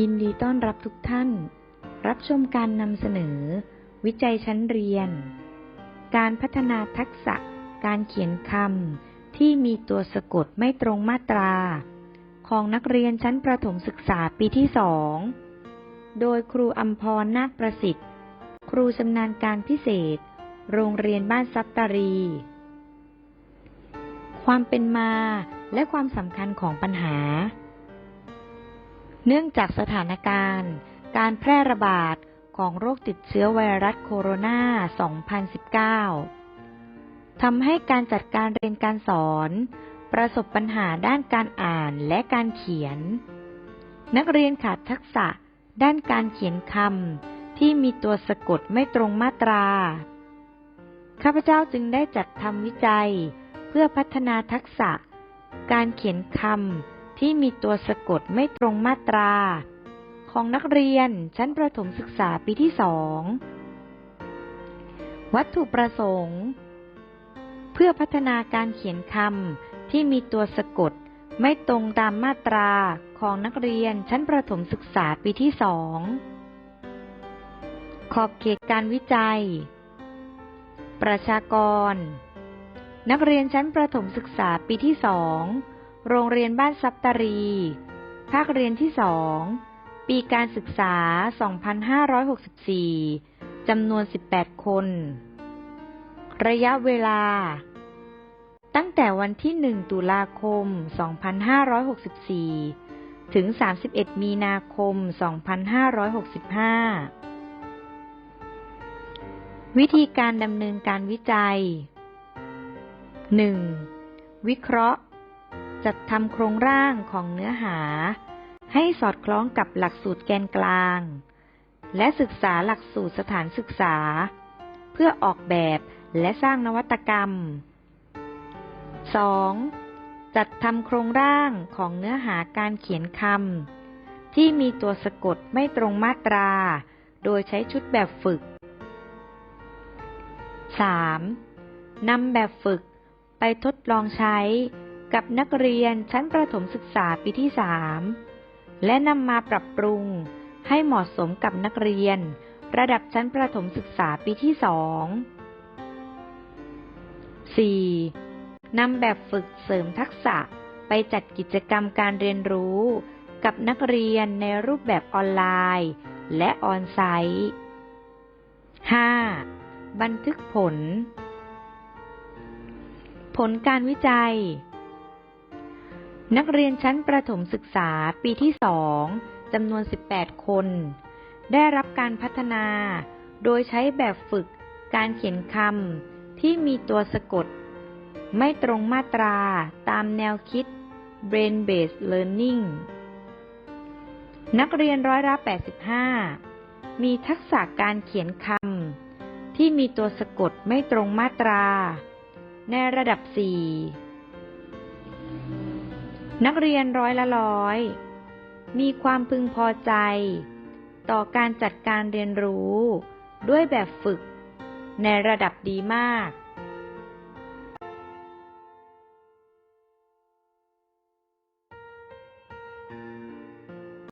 ยินดีต้อนรับทุกท่าน รับชมการนำเสนอ วิจัยชั้นเรียน การพัฒนาทักษะ การเขียนคำที่มีตัวสะกดไม่ตรงมาตรา ของนักเรียนชั้นประถมศึกษาปีที่สองโดยครูอัมพรนาคประสิทธิ์ ครูชำนาญการพิเศษ โรงเรียนบ้านซับตารี ความเป็นมาและความสำคัญของปัญหา เนื่องจากสถานการณ์ การแพร่ระบาดของโรคติดเชื้อไวรัสโคโรนา 2019 ทำให้การจัดการเรียนการสอน ประสบปัญหาด้านการอ่านและการเขียน นักเรียนขาดทักษะด้านการเขียนคำที่มีตัวสะกดไม่ตรงมาตรา ข้าพเจ้าจึงได้จัดทำวิจัย เพื่อพัฒนาทักษะ การเขียนคำ ที่มีตัวสะกดไม่ตรงมาตรา ของนักเรียนชั้นประถมศึกษาปีที่สองวัตถุประสงค์ เพื่อพัฒนาการเขียนคำที่มีตัวสะกดไม่ตรงตามมาตราของนักเรียนชั้นประถมศึกษาปีที่สองขอบเขตการวิจัย ประชากร นักเรียนชั้นประถมศึกษาปีที่สอง โรงเรียนบ้านซับตารี ภาคเรียนที่สอง ปีการศึกษา 2564 จำนวน 18 คน ระยะเวลา ตั้งแต่วันที่ 1 ตุลาคม 2564 ถึง 31 มีนาคม 2565 วิธีการดำเนินการวิจัย 1. วิเคราะห์ จัดทำโครงร่างของเนื้อหา ให้สอดคล้องกับหลักสูตรแกนกลาง และศึกษาหลักสูตรสถานศึกษา เพื่อออกแบบและสร้างนวัตกรรม 2. จัดทำโครงร่างของเนื้อหาการเขียนคำที่มีตัวสะกดไม่ตรงมาตรา โดยใช้ชุดแบบฝึก 3. นำแบบฝึกไปทดลองใช้ กับนักเรียนชั้นประถมศึกษาปีที่3และนำมาปรับปรุงให้เหมาะสมกับนักเรียน ระดับชั้นประถมศึกษาปีที่2 4. นำแบบฝึกเสริมทักษะไปจัดกิจกรรมการเรียนรู้ กับนักเรียนในรูปแบบออนไลน์ และออนไซต์ 5. บันทึกผล ผลการวิจัย นักเรียนชั้นประถมศึกษาปีที่สองจำนวน 18 คน ได้รับการพัฒนา โดยใช้แบบฝึกการเขียนคำที่มีตัวสะกด ไม่ตรงมาตราตามแนวคิด Brain Based Learning นักเรียนร้อยละ85 มีทักษะการเขียนคำที่มีตัวสะกดไม่ตรงมาตรา ในระดับ 4 นักเรียนร้อยละร้อย มีความพึงพอใจ ต่อการจัดการเรียนรู้ ด้วยแบบฝึก ในระดับดีมาก